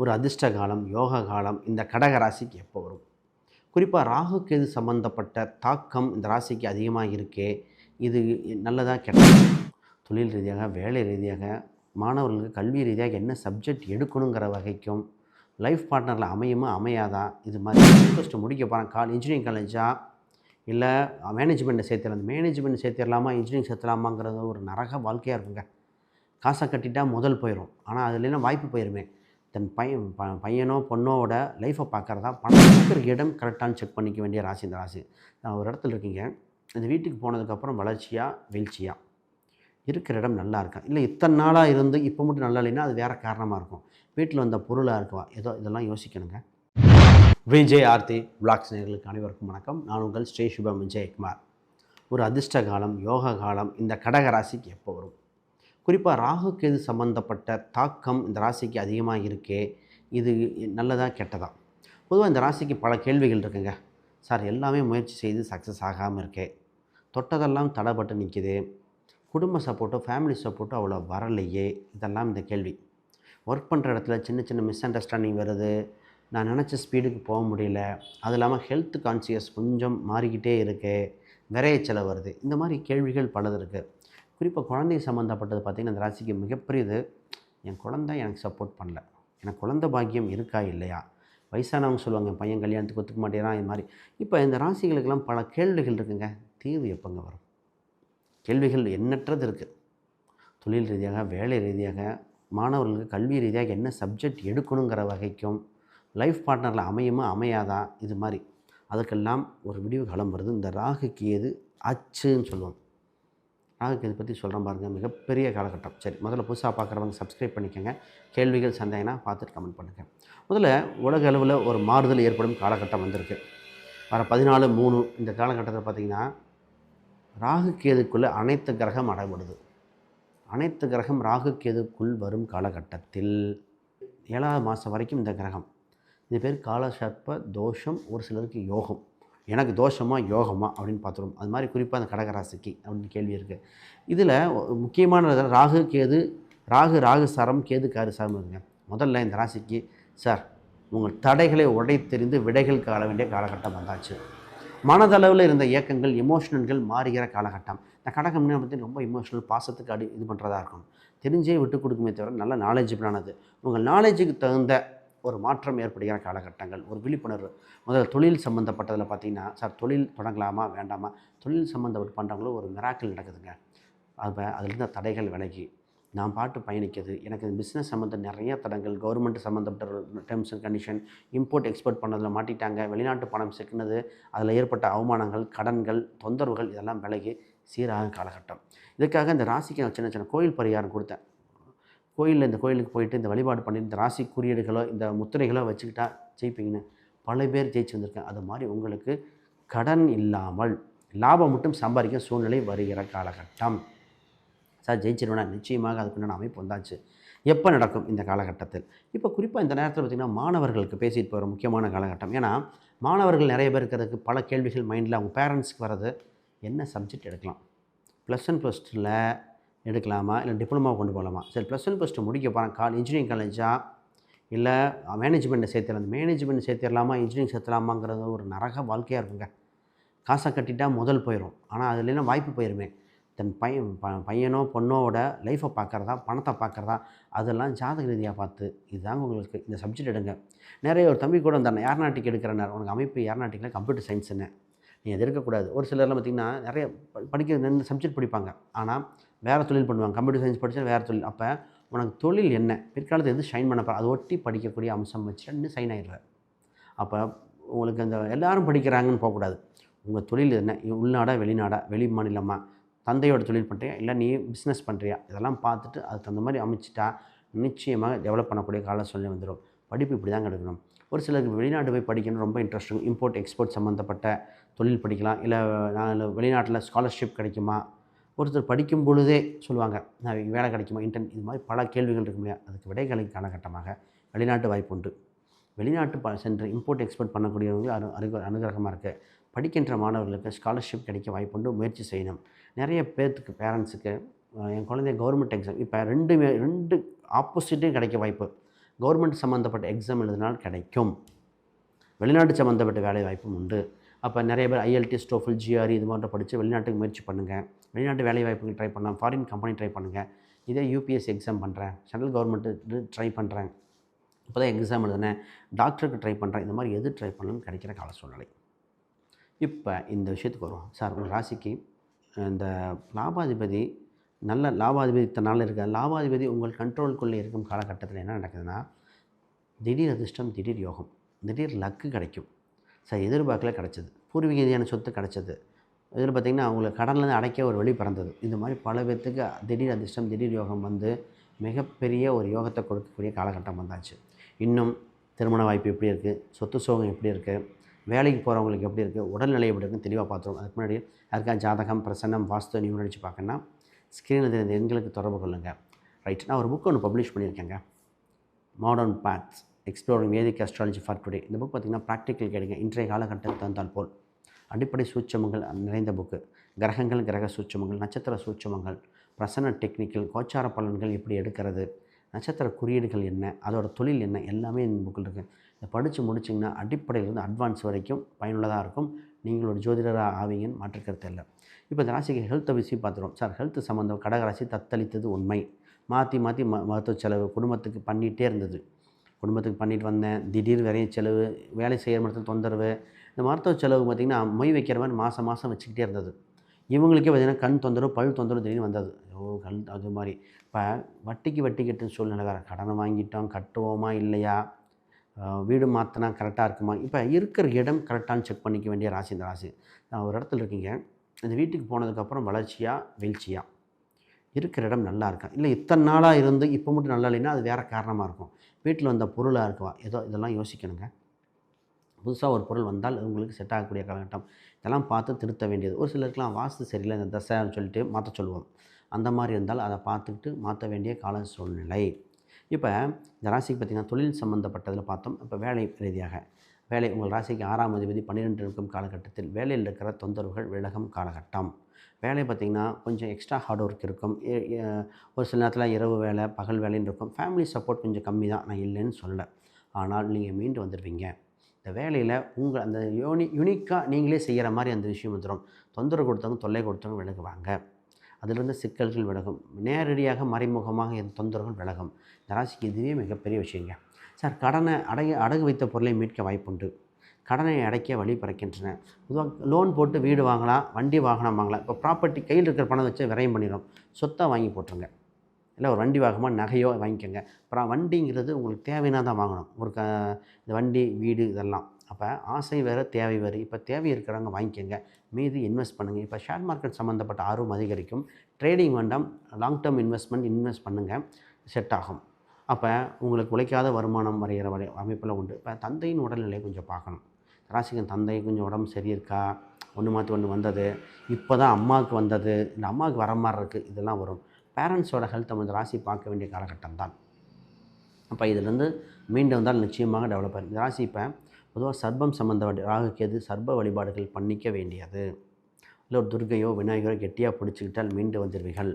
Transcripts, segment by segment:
ஒரு அதிர்ஷ்ட காலம் யோக காலம் இந்த கடக ராசிக்கு எப்போ வரும்? குறிப்பாக ராகு கேது சம்பந்தப்பட்ட தாக்கம் இந்த ராசிக்கு அதிகமாக இருக்கே இது நல்லதாக கெட்டதா? தொழில் ரீதியாக வேலை ரீதியாக மாணவர்களுக்கு கல்வி ரீதியாக என்ன சப்ஜெக்ட் எடுக்கணுங்கிற வகைக்கும் லைஃப் பார்ட்னரில் அமையுமா அமையாதா? இது மாதிரி இன்ட்ரெஸ்ட் முடிக்க போகிறேன் கால் இன்ஜினியரிங் காலேஜா இல்லை மேனேஜ்மெண்ட்டை சேர்த்துடலாம் மேனேஜ்மெண்ட் சேர்த்துடலாமா இன்ஜினியரிங் சேர்த்துலாமாங்கிறது ஒரு நரக வாழ்க்கையாக இருக்குங்க. காசை கட்டிட்டா முதல் போயிடும் ஆனால் அதுலாம் வாய்ப்பு போயிருமே. தன் பையன் ப பையனோ பொண்ணோட லைஃப்பை பார்க்குறதா பணம் இருக்கிற இடம் கரெக்டானு செக் பண்ணிக்க வேண்டிய ராசி இந்த ராசி. நான் ஒரு இடத்துல இருக்கீங்க. இந்த வீட்டுக்கு போனதுக்கப்புறம் வளர்ச்சியாக வீழ்ச்சியாக இருக்கிற இடம் நல்லா இருக்கும் இல்லை இத்தனை நாளாக இருந்து இப்போ மட்டும் நல்லா இல்லைன்னா அது வேறு காரணமாக இருக்கும். வீட்டில் வந்த பொருளாக இருக்குவா? ஏதோ இதெல்லாம் யோசிக்கணுங்க. விஜய் ஆர்த்தி பிளாக்ஸ் நேர்களுக்கு அனைவருக்கும் வணக்கம். நான் உங்கள் ஸ்ரீ சுபம் விஜயகுமார் ஒரு அதிர்ஷ்ட காலம் யோக காலம் இந்த கடக ராசிக்கு எப்போ வரும்? குறிப்பாக ராகு கேது சம்பந்தப்பட்ட தாக்கம் இந்த ராசிக்கு அதிகமாக இருக்கே இது நல்லதாக கெட்டதா? பொதுவாக இந்த ராசிக்கு பல கேள்விகள் இருக்குங்க. சார் எல்லாமே முயற்சி செய்து சக்ஸஸ் ஆகாமல் இருக்கே. தொட்டதெல்லாம் தடைப்பட்டு நிற்கிது குடும்ப சப்போர்ட்டோ ஃபேமிலி சப்போர்ட்டோ அவ்வளோ வரலையே இதெல்லாம் இந்த கேள்வி. ஒர்க் பண்ணுற இடத்துல சின்ன சின்ன மிஸ் அண்டர்ஸ்டாண்டிங் வருது. நான் நினச்ச ஸ்பீடுக்கு போக முடியல. அது இல்லாமல் ஹெல்த் கான்சியஸ் கொஞ்சம் மாறிக்கிட்டே இருக்கு. விரைய செலவு வருது. இந்த மாதிரி கேள்விகள் பலது இருக்குது குறிப்பாக குழந்தை சம்மந்தப்பட்டது பார்த்திங்கன்னா அந்த ராசிக்கு மிகப்பெரியது. என் குழந்தை எனக்கு சப்போர்ட் பண்ணல. எனக்கு குழந்தை பாக்கியம் இருக்கா இல்லையா? வயசானவங்க சொல்லுவாங்க என் பையன் கல்யாணத்துக்கு ஒத்துக்க மாட்டேறான் இது மாதிரி. இப்போ இந்த ராசிகளுக்கெல்லாம் பல கேள்விகள் இருக்குங்க. தீர்வு எப்போங்க வரும்? கேள்விகள் எண்ணற்றது இருக்குது தொழில் ரீதியாக வேலை ரீதியாக மாணவர்களுக்கு கல்வி ரீதியாக என்ன சப்ஜெக்ட் எடுக்கணுங்கிற வகைக்கும் லைஃப் பார்ட்னரில் அமையுமா அமையாதா இது மாதிரி. அதுக்கெல்லாம் ஒரு விடிவு காலம் வருது. இந்த ராகுக்கு ஏது அச்சுன்னு சொல்லுவோம். ராகு கேது பற்றி சொல்கிறேன் பாருங்கள். மிகப்பெரிய காலகட்டம். சரி முதல்ல புதுசாக பார்க்குறவங்க சப்ஸ்கிரைப் பண்ணிக்கோங்க. கேள்விகள் சந்தேகம்னா பார்த்துட்டு கமெண்ட் பண்ணுங்கள் முதல்ல உலக அளவில் ஒரு மாறுதல் ஏற்படும் காலகட்டம் வந்திருக்கு. வர பதினாலு மூணு இந்த காலகட்டத்தில் பார்த்திங்கன்னா ராகு கேதுக்குள்ளே அனைத்து கிரகம் அடைபடுது அனைத்து கிரகம் ராகு கேதுக்குள் வரும் காலகட்டத்தில். ஏழாவது மாதம் வரைக்கும் இந்த கிரகம். இது பேர் காலசர்ப்ப தோஷம் ஒரு சிலருக்கு யோகம். எனக்கு தோஷமா யோகமா அப்படின்னு பார்த்துருவோம். அது மாதிரி குறிப்பாக அந்த கடகராசிக்கு அப்படின்னு கேள்வி இருக்குது இதில் முக்கியமான ராகு கேது ராகு ராகு சாரம் கேது காரு சாரம் இருக்குங்க. முதல்ல இந்த ராசிக்கு சார் உங்கள் தடைகளை உடைத்தெறிந்து விடைகள் காண வேண்டிய காலகட்டம் வந்தாச்சு. மனதளவில் இருந்த இயக்கங்கள் எமோஷனல்கள் மாறுகிற காலகட்டம். இந்த கடகம் பற்றி ரொம்ப இமோஷனல் பாசத்துக்கு அடி இது பண்ணுறதா இருக்கும் தெரிஞ்சே விட்டு கொடுக்குமே தவிர நல்ல நாலேஜபிளானது உங்கள் நாலேஜுக்கு தகுந்த ஒரு மாற்றம் ஏற்படுகிற காலகட்டங்கள் ஒரு விழிப்புணர்வு. முதல்ல தொழில் சம்மந்தப்பட்டதில் பார்த்தீங்கன்னா சார் தொழில் தொடங்கலாமா வேண்டாமா? தொழில் சம்மந்தப்பட்டு பண்ணுறவங்களும் ஒரு மிராக்கள் நடக்குதுங்க. அப்போ அதுலேருந்து தடைகள் விலகி நான் பாட்டு பயணிக்கிறது எனக்கு பிஸ்னஸ் சம்மந்த நிறைய தடங்கள் கவர்மெண்ட் சம்மந்தப்பட்ட terms and condition import export பண்ணதில் மாட்டிட்டாங்க வெளிநாட்டு பணம் சிக்கினது அதில் ஏற்பட்ட அவமானங்கள் கடன்கள் தொந்தரவுகள் இதெல்லாம் விலகி சீராக காலகட்டம். இதுக்காக இந்த ராசிக்கு நான் சின்ன சின்ன கோயில் பரிகாரம் கொடுத்தேன். கோயிலில் இந்த கோயிலுக்கு போயிட்டு இந்த வழிபாடு பண்ணி இந்த ராசி குறியீடுகளோ இந்த முத்திரைகளோ வச்சுக்கிட்டா ஜெயிப்பீங்கன்னு பல பேர் ஜெயிச்சு வந்திருக்கேன் அது மாதிரி உங்களுக்கு கடன் இல்லாமல் லாபம் மட்டும் சம்பாதிக்க சூழ்நிலை வருகிற காலகட்டம். சார் ஜெயிச்சிருவேனா? நிச்சயமாக அதுக்குண்டான அமைப்பு வந்தாச்சு. எப்போ நடக்கும் இந்த காலகட்டத்தில்? இப்போ குறிப்பாக இந்த நேரத்தில் பார்த்திங்கன்னா மாணவர்களுக்கு பேசிட்டு போகிற முக்கியமான காலகட்டம். ஏன்னா மாணவர்கள் நிறைய பேர் இருக்கிறதுக்கு பல கேள்விகள் மைண்டில் அவங்க பேரண்ட்ஸ்க்கு வர்றது என்ன சப்ஜெக்ட் எடுக்கலாம்? ப்ளஸ் ஒன் ப்ளஸ் டூவில் எடுக்கலாமா? இல்லை டிப்ளமா கொண்டு போகலாமா சரி ப்ளஸ் ஒன் ப்ளஸ் டூ முடிக்க போகிறேன் கால் இன்ஜினியரிங் காலேஜா இல்லை மேனேஜ்மெண்ட்டை சேர்த்துடலாம் மேனேஜ்மெண்ட் சேர்த்துடலாமா இன்ஜினியரிங் சேர்த்துலாமாங்கிறது ஒரு நரக வாழ்க்கையாக இருக்குங்க. காசை கட்டிட்டா முதல் போயிடும் ஆனால் அது இல்லைன்னா வாய்ப்பு போயிருமே? தன் பையன் ப பையனோ பொண்ணோட லைஃப்பை பார்க்குறதா பணத்தை பார்க்குறதா? அதெல்லாம் ஜாதக ரீதியாக பார்த்து இதுதாங்க உங்களுக்கு இந்த சப்ஜெக்ட் எடுங்க. நிறைய ஒரு தம்பி கூட வந்தாங்க ஏர்நாட்டிக் எடுக்கிறேன் உனக்கு அமைப்பு ஏர்நாட்டிக்கில் கம்ப்யூட்டர் சயின்ஸுன்னு நீ அது இருக்கக்கூடாது ஒரு சிலர்லாம் பார்த்திங்கன்னா நிறைய படிக்க ரெண்டு சப்ஜெக்ட் படிப்பாங்க. ஆனால் வேறு தொழில் பண்ணுவாங்க. கம்ப்யூட்டர் சயின்ஸ் படித்தா வேறு தொழில். அப்போ உனக்கு தொழில் என்ன? பிற்காலத்தில் எது ஷைன் பண்ண போகிற அதை ஒட்டி படிக்கக்கூடிய அம்சம் வச்சு இன்னும் சைன் ஆகிடுற அப்போ உங்களுக்கு அந்த எல்லோரும் படிக்கிறாங்கன்னு போகக்கூடாது. உங்கள் தொழில் என்ன? உள்நாடா வெளிநாடா வெளி மாநிலமாக தந்தையோட தொழில் பண்ணுறியா இல்லை நீ பிஸ்னஸ் பண்ணுறியா இதெல்லாம் பார்த்துட்டு அதுக்கு தகுந்த மாதிரி அமைச்சிட்டா நிச்சயமாக டெவலப் பண்ணக்கூடிய கால சொல்லி வந்துடும் படிப்பு இப்படி தான் கிடைக்கணும். ஒரு சிலருக்கு வெளிநாட்டு போய் படிக்கணும் ரொம்ப இன்ட்ரெஸ்ட் இருக்கும். இம்போர்ட் எக்ஸ்போர்ட் சம்மந்தப்பட்ட தொழில் படிக்கலாம். இல்லை நான் வெளிநாட்டில் ஸ்காலர்ஷிப் கிடைக்குமா? ஒருத்தர் படிக்கும் பொழுதே சொல்லுவாங்க நான் வேலை கிடைக்குமா? இன்டர்ன் இது மாதிரி பல கேள்விகள் இருக்கு இல்லையா? அதுக்கு விடைகளை காலகட்டமாக வெளிநாட்டு வாய்ப்பு உண்டு. வெளிநாட்டு ப சென்று இம்போர்ட் எக்ஸ்போர்ட் பண்ணக்கூடியவங்க அனு அனுக அனுகிரகமாக இருக்குது படிக்கின்ற மாணவர்களுக்கு ஸ்காலர்ஷிப் கிடைக்க வாய்ப்புண்டு முயற்சி செய்யணும். நிறைய பேர்த்துக்கு பேரண்ட்ஸுக்கு என் குழந்தைய கவர்மெண்ட் எக்ஸாம் இப்போ ரெண்டுமே ரெண்டு ஆப்போசிட்டையும் கிடைக்க வாய்ப்பு. கவர்மெண்ட் சம்மந்தப்பட்ட எக்ஸாம் எழுதினால் கிடைக்கும். வெளிநாட்டு சம்மந்தப்பட்ட வேலை வாய்ப்பும் உண்டு. அப்போ நிறைய பேர் ஐஎல்டி ஸ்டோஃபில் ஜிஆர்இ இது மாதிரி படித்து வெளிநாட்டுக்கு முயற்சி பண்ணுங்கள் வெளிநாட்டு வேலை வாய்ப்புக்கு ட்ரை பண்ணலாம். ஃபாரின் கம்பெனி ட்ரை பண்ணுங்கள் இதே யூபிஎஸ் எக்ஸாம் பண்ணுறேன் சென்ட்ரல் கவர்மெண்ட்டு ட்ரை பண்ணுறேன் இப்போ தான் எக்ஸாம் எழுதுனேன். டாக்டருக்கு ட்ரை பண்ணுறேன் இந்த மாதிரி எது ட்ரை பண்ணணும்னு கிடைக்கிற கால சூழ்நிலை. இப்போ இந்த விஷயத்துக்கு வருவோம். சார் உங்கள் ராசிக்கு இந்த லாபாதிபதி நல்ல லாபாதிபதி இத்தனை நாள் இருக்க லாபாதிபதி உங்கள் கண்ட்ரோலுக்குள்ளே இருக்கும் காலகட்டத்தில் என்ன நடக்குதுன்னா திடீர் அதிர்ஷ்டம் திடீர் யோகம் திடீர் லக்கு கிடைக்கும். சார் எதிர்பார்க்கல கிடச்சிது. பூர்வீக ரீதியான சொத்து கிடச்சிது. இதில் பார்த்திங்கன்னா அவங்களுக்கு கடன்லேருந்து அடைக்க ஒரு வழி பிறந்தது. இந்த மாதிரி பல பேர்த்துக்கு திடீர் அதிர்ஷ்டம் திடீர் யோகம் வந்து மிகப்பெரிய ஒரு யோகத்தை கொடுக்கக்கூடிய காலகட்டம் வந்தாச்சு. இன்னும் திருமண வாய்ப்பு எப்படி இருக்குது சொத்து சோகம் எப்படி இருக்குது வேலைக்கு போகிறவங்களுக்கு எப்படி இருக்குது உடல்நிலை எப்படி இருக்குன்னு தெளிவாக பார்த்துருவோம். அதுக்கு முன்னாடி யாருக்கா ஜாதகம் பிரசன்னம் வாஸ்து நியூ நினச்சி பார்க்கணுன்னா ஸ்க்ரீனில் தெரிந்த எங்களுக்கு தொடர்பு கொள்ளுங்கள் ரைட் நான் ஒரு புக் ஒன்று publish பண்ணியிருக்கேங்க. Modern paths exploring vedic astrology for today இந்த புக் பார்த்திங்கன்னா ப்ராக்டிக்கல் கேடுங்க இன்றைய காலகட்டத்தில் தந்தால் போல். அடிப்படை சூட்சமங்கள் நிறைந்த புக்கு. கிரகங்கள் கிரக சூட்சமங்கள் நட்சத்திர சூட்சமங்கள் பிரசன்ன டெக்னிக்கல் கோச்சார பலன்கள் எப்படி எடுக்கிறது நட்சத்திர குறியீடுகள் என்ன அதோட தொழில் என்ன எல்லாமே இந்த புக்கில் இருக்குது இதை படித்து முடிச்சிங்கன்னா அடிப்படையிலிருந்து அட்வான்ஸ் வரைக்கும் பயனுள்ளதாக இருக்கும். நீங்கள் ஒரு ஜோதிடராக ஆவீங்கன்னு மாற்றுக்கிறது இல்லை. இப்போ இந்த ராசிக்கு ஹெல்த்தை விஷயம் பார்த்துருவோம். சார் ஹெல்த் சம்மந்தம் கடகராசி தத்தளித்தது உண்மை. மாற்றி மாற்றி ம மருத்துவ செலவு குடும்பத்துக்கு பண்ணிகிட்டே இருந்தது. குடும்பத்துக்கு பண்ணிட்டு வந்தேன். திடீர் வரையும் செலவு வேலை செய்கிற மரத்தில் தொந்தரவு இந்த மருத்துவ செலவு பார்த்திங்கன்னா மொய் வைக்கிற மாதிரி மாதம் மாதம் வச்சுக்கிட்டே இருந்தது. இவங்களுக்கே பார்த்திங்கன்னா கண் தொந்தரவு பல் தொந்தரவு திடீர்னு வந்தது. ஓ கண் அது மாதிரி. இப்போ வட்டிக்கு வட்டி கட்டுன்னு சூழ்நிலை கடனை வாங்கிட்டோம் கட்டுவோமா இல்லையா? வீடு மாற்றினா கரெக்டாக இருக்குமா? இப்போ இருக்கிற இடம் கரெக்டானு செக் பண்ணிக்க வேண்டிய ராசி இந்த ராசி. நான் ஒரு இடத்துல இருக்கீங்க. இந்த வீட்டுக்கு போனதுக்கப்புறம் வளர்ச்சியாக வீழ்ச்சியாக இருக்கிற இடம் நல்லா இருக்கா? இல்லை இத்தனை நாளாக இருந்து இப்போ மட்டும் நல்லா இல்லைன்னா அது வேறு காரணமாக இருக்கும். வீட்டில் வந்த பொருளாக இருக்குவா? ஏதோ இதெல்லாம் யோசிக்கணுங்க. புதுசாக ஒரு பொருள் வந்தால் அது உங்களுக்கு செட் ஆகக்கூடிய காலகட்டம். இதெல்லாம் பார்த்து திருத்த வேண்டியது. ஒரு சிலருக்குலாம் வாஸ்து சரியில்லை இந்த தசைன்னு சொல்லிட்டு மாற்ற சொல்லுவோம். அந்த மாதிரி இருந்தால் அதை பார்த்துக்கிட்டு மாற்ற வேண்டிய கால சூழ்நிலை. இப்போ இந்த ராசிக்கு பார்த்திங்கன்னா தொழில் சம்மந்தப்பட்டதில் பார்த்தோம். இப்போ வேலை ரீதியாக வேலை உங்கள் ராசிக்கு ஆறாம் அதிபதி பன்னிரெண்டு இருக்கும் காலகட்டத்தில் வேலையில் இருக்கிற தொந்தரவுகள் விலகும் காலகட்டம். வேலை பார்த்திங்கன்னா கொஞ்சம் எக்ஸ்ட்ரா ஹார்ட் ஒர்க் இருக்கும். ஒரு சில நேரத்தில் இரவு வேலை பகல் வேலைன்னு இருக்கும். ஃபேமிலி சப்போர்ட் கொஞ்சம் கம்மி தான் நான் இல்லைன்னு சொல்லலை. ஆனால் நீங்கள் மீண்டு வந்துடுவீங்க இந்த வேலையில் உங்கள் அந்த யூனி யூனிக்காக நீங்களே செய்கிற மாதிரி அந்த விஷயம் வந்துடும் தொந்தரவு கொடுத்தவங்க தொல்லை கொடுத்தவங்க விலகுவாங்க. அதிலிருந்து சிக்கல்கள் விலகும். நேரடியாக மறைமுகமாக இந்த தொந்தரவுகள் விலகும். இந்த ராசிக்கு இதுவே மிகப்பெரிய விஷயங்க. சார் கடனை அடகு அடகு வைத்த பொருளை மீட்க வாய்ப்புண்டு. கடனை அடைக்க வழி பிறக்கின்றன. பொதுவாக லோன் போட்டு வீடு வாங்கலாம் வண்டி வாகனம் வாங்கலாம். இப்போ ப்ராப்பர்ட்டி கையில் இருக்கிற பணம் வச்சு விரயம் பண்ணிடும் சொத்தை வாங்கி போட்டுருங்க. இல்லை ஒரு வண்டி வாகமாக நகையோ வாங்கிக்கோங்க. அப்புறம் வண்டிங்கிறது உங்களுக்கு தேவைன்னா தான் வாங்கணும். ஒரு க இந்த வண்டி வீடு இதெல்லாம். அப்போ ஆசை வேறு தேவை வேறு. இப்போ தேவை இருக்கிறவங்க வாங்கிக்கோங்க. மீது இன்வெஸ்ட் பண்ணுங்கள் இப்போ ஷேர் மார்க்கெட் சம்மந்தப்பட்ட ஆர்வம் அதிகரிக்கும். ட்ரேடிங் வேண்டாம். லாங் டேர்ம் இன்வெஸ்ட்மெண்ட் இன்வெஸ்ட் பண்ணுங்கள் செட் ஆகும். அப்போ உங்களுக்கு உழைக்காத வருமானம் வரைகிற வரை அமைப்பில் உண்டு. இப்போ தந்தையின் உடல்நிலையை கொஞ்சம் பார்க்கணும். ராசிகன் தந்தை கொஞ்சம் உடம்பு சரி இருக்கா ஒன்று மாற்றி ஒன்று வந்தது. இப்போ தான் அம்மாவுக்கு வந்தது. இந்த அம்மாவுக்கு வர மாதிரி இருக்குது இதெல்லாம் வரும். பேரண்ட்ஸோட ஹெல்த்தை வந்து ராசி பார்க்க வேண்டிய காலகட்டம் தான் அப்போ இதிலேருந்து மீண்டும் வந்தால் நிச்சயமாக டெவலப் ஆகும். இந்த ராசி இப்போ பொதுவாக சர்பம் சம்மந்த ராகு கேது வழிபாடுகள் பண்ணிக்க வேண்டியது. இல்லை ஒரு துர்கையோ விநாயகரோ கெட்டியாக பிடிச்சிக்கிட்டால் மீண்டு வந்துடுவீர்கள்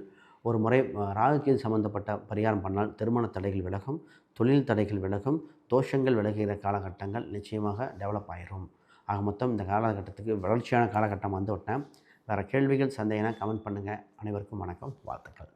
ஒரு முறை ராகுக்கேது சம்மந்தப்பட்ட பரிகாரம் பண்ணால் திருமண தடைகள் விலகும் தொழில் தடைகள் விலகும் தோஷங்கள் விலகுகிற காலகட்டங்கள் நிச்சயமாக டெவலப் ஆயிரும். ஆக மொத்தம் இந்த காலகட்டத்துக்கு வளர்ச்சியான காலகட்டம் வந்துவிட்டேன். வேறு கேள்விகள் சந்தேகம்னா கமெண்ட் பண்ணுங்கள் அனைவருக்கும் வணக்கம் வாழ்த்துக்கள்.